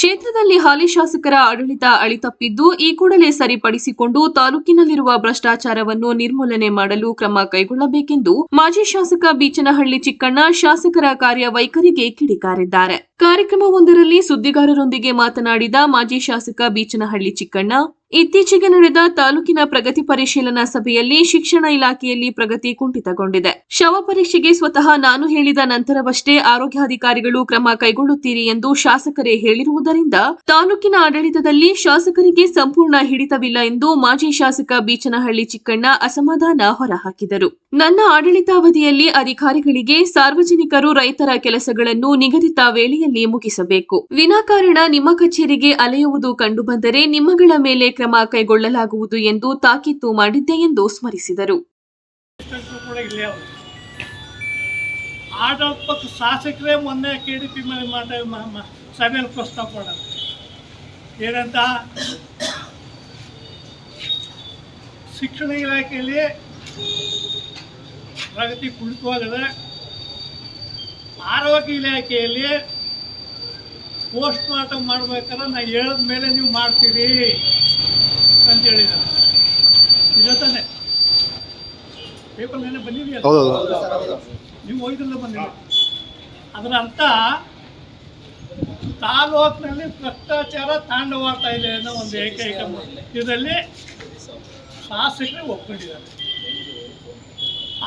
ಕ್ಷೇತ್ರದಲ್ಲಿ ಹಾಲಿ ಶಾಸಕರ ಆಡಳಿತ ಅಳಿತಪ್ಪಿದ್ದು, ಈ ಕೂಡಲೇ ಸರಿಪಡಿಸಿಕೊಂಡು ತಾಲೂಕಿನಲ್ಲಿರುವ ಭ್ರಷ್ಟಾಚಾರವನ್ನು ನಿರ್ಮೂಲನೆ ಮಾಡಲು ಕ್ರಮ ಕೈಗೊಳ್ಳಬೇಕೆಂದು ಮಾಜಿ ಶಾಸಕ ಬೀಚನಹಳ್ಳಿ ಚಿಕ್ಕಣ್ಣ ಶಾಸಕರ ಕಾರ್ಯವೈಖರಿಗೆ ಕಿಡಿಕಾರಿದ್ದಾರೆ. ಕಾರ್ಯಕ್ರಮವೊಂದರಲ್ಲಿ ಸುದ್ದಿಗಾರರೊಂದಿಗೆ ಮಾತನಾಡಿದ ಮಾಜಿ ಶಾಸಕ ಬೀಚನಹಳ್ಳಿ ಚಿಕ್ಕಣ್ಣ ಇತ್ತೀಚೆಗೆ ನಡೆದ ತಾಲೂಕಿನ ಪ್ರಗತಿ ಪರಿಶೀಲನಾ ಸಭೆಯಲ್ಲಿ ಶಿಕ್ಷಣ ಇಲಾಖೆಯಲ್ಲಿ ಪ್ರಗತಿ ಕುಂಠಿತಗೊಂಡಿದೆ. ಶವ ಪರೀಕ್ಷೆಗೆ ಸ್ವತಃ ನಾನು ಹೇಳಿದ ನಂತರವಷ್ಟೇ ಆರೋಗ್ಯಾಧಿಕಾರಿಗಳು ಕ್ರಮ ಕೈಗೊಳ್ಳುತ್ತೀರಿ ಎಂದು ಶಾಸಕರೇ ಹೇಳಿರುವುದರಿಂದ ತಾಲೂಕಿನ ಆಡಳಿತದಲ್ಲಿ ಶಾಸಕರಿಗೆ ಸಂಪೂರ್ಣ ಹಿಡಿತವಿಲ್ಲ ಎಂದು ಮಾಜಿ ಶಾಸಕ ಬೀಚನಹಳ್ಳಿ ಚಿಕ್ಕಣ್ಣ ಅಸಮಾಧಾನ ಹೊರಹಾಕಿದರು. ನನ್ನ ಆಡಳಿತಾವಧಿಯಲ್ಲಿ ಅಧಿಕಾರಿಗಳಿಗೆ ಸಾರ್ವಜನಿಕರು ರೈತರ ಕೆಲಸಗಳನ್ನು ನಿಗದಿತ ವೇಳೆಯಲ್ಲಿ ಮುಗಿಸಬೇಕು. ವಿನಾಕಾರಣ ನಿಮ್ಮ ಕಚೇರಿಗೆ ಅಲೆಯುವುದು ಕಂಡುಬಂದರೆ ನಿಮ್ಮಗಳ ಮೇಲೆ ಕ್ರಮ ಕೈಗೊಳ್ಳಲಾಗುವುದು ಎಂದು ತಾಕೀತು ಮಾಡಿದ್ದೆ ಎಂದು ಸ್ಮರಿಸಿದರು. ಶಾಸಕರೇ ಮೊನ್ನೆ ಕೆ ಡಿ ಪಿ ಮೇಲೆ ಮಾತ ಮ- ಮ- ಸಭೆಯಲ್ಲಿ ಪ್ರಸ್ತಾಪ ಮಾಡೋದು ಏನಂತ? ಶಿಕ್ಷಣ ಇಲಾಖೆಯಲ್ಲಿ ಪ್ರಗತಿ ಕುಳಿತುವಾಗದೆ ಆರೋಗ್ಯ ಇಲಾಖೆಯಲ್ಲಿ ಪೋಸ್ಟ್ ಮಾರ್ಟಮ್ ಮಾಡ್ಬೇಕಾದ್ರೆ ನಾನು ಹೇಳಿದ ಮೇಲೆ ನೀವು ಮಾಡ್ತೀರಿ. ನಿಜ ತಾನೆ ಪೇಪರ್ ಮೇಲೆ ಬಂದಿದೆಯಲ್ಲ ಹೌದೌದು. ನೀವು ಹೋಗಿದ್ರಲ್ಲ ಬಂದಿಲ್ಲ ಅದರ ಅರ್ಥ ತಾಲೂಕಿನಲ್ಲಿ ಭ್ರಷ್ಟಾಚಾರ ತಾಂಡವಾಡ್ತಾ ಇದೆ ಅನ್ನೋ ಒಂದು ಏಕೈಕ ಇದರಲ್ಲಿ ಶಾಸಕರೇ ಒಪ್ಕೊಂಡಿದ್ದಾರೆ.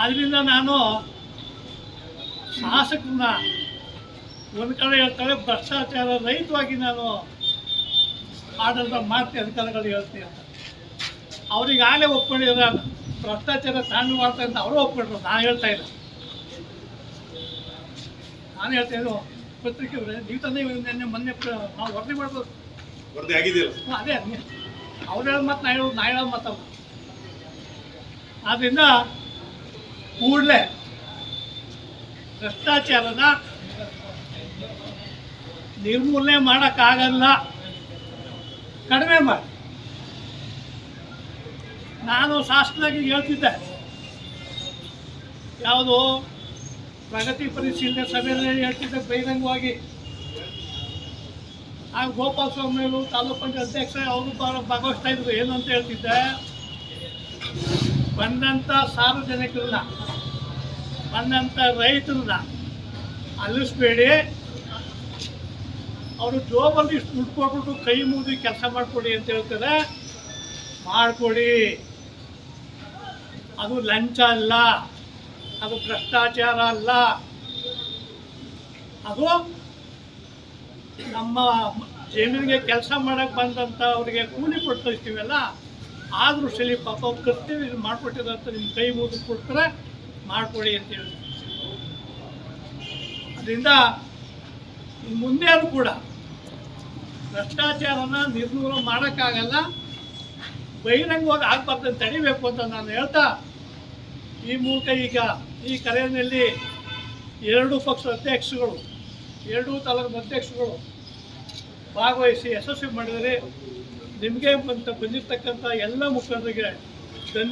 ಆದ್ದರಿಂದ ನಾನು ಶಾಸಕರನ್ನ ಒಂದು ಕಡೆ ಹೇಳ್ತಾರೆ ಭ್ರಷ್ಟಾಚಾರ ರಹಿತವಾಗಿ ನಾನು ಆಡಳಿತ ಮಾಡ್ತೀನಿ ಅಧಿಕಾರಿಗಳು ಹೇಳ್ತೀನಿ ಅಂತ. ಅವ್ರಿಗಾಗಲೇ ಒಪ್ಕೊಂಡಿದ್ದಾರೆ ಭ್ರಷ್ಟಾಚಾರ ತಾಂಡು ಮಾಡ್ತಾ ಅಂತ ಅವರು ಒಪ್ಕೊಂಡ್ರು. ನಾನು ಹೇಳ್ತಾ ಇಲ್ಲ. ನಾನು ಹೇಳ್ತಾ ಇದ್ದು ಪತ್ರಿಕೆ ಅವರೇ ನೀವು ತಂದೆ ನಿನ್ನೆ ಮೊನ್ನೆ ನಾವು ವರದಿ ಮಾಡ್ಬೋದು. ವರದಿ ಆಗಿದೆಯಲ್ಲ? ಹ್ಮ್, ಅದೇ ಅವ್ರು ಹೇಳೋದು ಮತ್ತು ನಾ ಹೇಳೋದು ನಾ ಹೇಳೋದು ಮಾತಲ್ಲ ಆದ್ದರಿಂದ ಕೂಡಲೇ ಭ್ರಷ್ಟಾಚಾರದ ನಿರ್ಮೂಲನೆ ಮಾಡೋಕ್ಕಾಗಲ್ಲ. ಕಡಿಮೆ ಮಾಡಿ. ನಾನು ಶಾಸಕನಾಗಿ ಹೇಳ್ತಿದ್ದೆ. ಯಾವುದು ಪ್ರಗತಿ ಪರಿಶೀಲನೆ ಸಭೆಯಲ್ಲಿ ಹೇಳ್ತಿದ್ದೆ ಬಹಿರಂಗವಾಗಿ. ಆ ಗೋಪಾಲ ಸ್ವಾಮಿ ತಾಲೂಕು ಪಂಚಾಯತ್ ಅಧ್ಯಕ್ಷ, ಅವರು ಭಾಗ- ಭಾಗವಹಿಸ್ತಾ ಇದ್ರು. ಏನು ಅಂತ ಹೇಳ್ತಿದ್ದೆ? ಬಂದಂಥ ಸಾರ್ವಜನಿಕರನ್ನ ಬಂದಂಥ ರೈತರನ್ನ ಅಲಿಸ್ಬೇಡಿ. ಅವರು ಜೋಬಲ್ಲಿ ಇಷ್ಟು ದುಡ್ಡು ಕೊಟ್ಬಿಟ್ಟು ಕೈ ಮುಗಿದು ಕೆಲಸ ಮಾಡಿಕೊಡಿ ಅಂತ ಹೇಳ್ತಾರೆ. ಮಾಡಿಕೊಡಿ. ಅದು ಲಂಚ ಅಲ್ಲ, ಅದು ಭ್ರಷ್ಟಾಚಾರ ಅಲ್ಲ. ಅದು ನಮ್ಮ ಜಮೀನಿಗೆ ಕೆಲಸ ಮಾಡೋಕ್ಕೆ ಬಂದಂಥ ಅವರಿಗೆ ಕೂಲಿ ಕೊಟ್ಟು ಕಳಿಸ್ತೀವಲ್ಲ ಆ ದೃಷ್ಟಿಯಲ್ಲಿ ಪಾಪ ಕರ್ತೀವಿ ಇದು ಮಾಡಿಕೊಟ್ಟಿರಂತ ನಿಮ್ಮ ಕೈ ಮುಗಿದು ಕೊಡ್ತಾರೆ ಮಾಡಿಕೊಡಿ ಅಂತ ಹೇಳಿ ಅದರಿಂದ ಮುಂದೆ ಅದು ಕೂಡ ಭ್ರಷ್ಟಾಚಾರನ ನಿರ್ಮೂಲನೆ ಮಾಡೋಕ್ಕಾಗಲ್ಲ. ಬಹಿರಂಗವಾಗಿ ಆಗ್ಬಾರ್ದು ತಡಿಬೇಕು ಅಂತ ನಾನು ಹೇಳ್ತಾ, ಈ ಮೂಲಕ ಈಗ ಈ ಕರೆಯಲ್ಲಿ ಎರಡು ಪಕ್ಷದ ಅಧ್ಯಕ್ಷಗಳು ಎರಡೂ ತಾಲೂಕಿನ ಅಧ್ಯಕ್ಷಗಳು ಭಾಗವಹಿಸಿ ಯಶಸ್ವಿ ಮಾಡಿದರೆ ನಿಮಗೆ ಬಂತ ಬಂದಿರತಕ್ಕಂಥ ಎಲ್ಲ ಮುಖಂಡರಿಗೆ ಧನ್ಯ